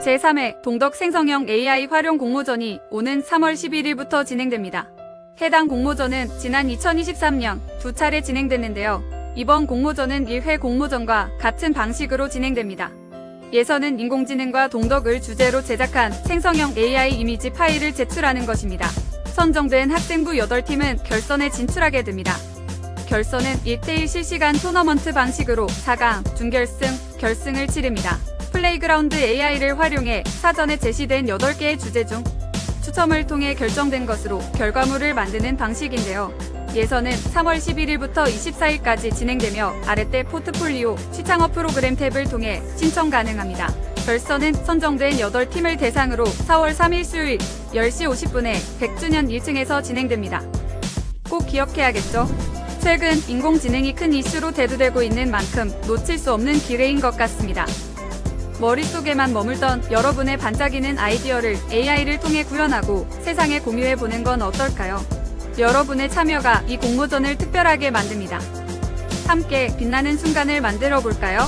제3회 동덕 생성형 AI 활용 공모전이 오는 3월 11일부터 진행됩니다. 해당 공모전은 지난 2023년 두 차례 진행됐는데요. 이번 공모전은 1회 공모전과 같은 방식으로 진행됩니다. 예선은 인공지능과 동덕을 주제로 제작한 생성형 AI 이미지 파일을 제출하는 것입니다. 선정된 학생부 8팀은 결선에 진출하게 됩니다. 결선은 1대1 실시간 토너먼트 방식으로 4강, 준결승, 결승을 치릅니다. 플레이그라운드 AI를 활용해 사전에 제시된 8개의 주제 중 추첨을 통해 결정된 것으로 결과물을 만드는 방식인데요. 예선은 3월 11일부터 24일까지 진행되며 아래때 포트폴리오, 시창업 프로그램 탭을 통해 신청 가능합니다. 결선은 선정된 8팀을 대상으로 4월 3일 수요일 10시 50분에 100주년 1층에서 진행됩니다. 꼭 기억해야겠죠? 최근 인공지능이 큰 이슈로 대두되고 있는 만큼 놓칠 수 없는 기회인 것 같습니다. 머릿속에만 머물던 여러분의 반짝이는 아이디어를 AI를 통해 구현하고 세상에 공유해보는 건 어떨까요? 여러분의 참여가 이 공모전을 특별하게 만듭니다. 함께 빛나는 순간을 만들어 볼까요?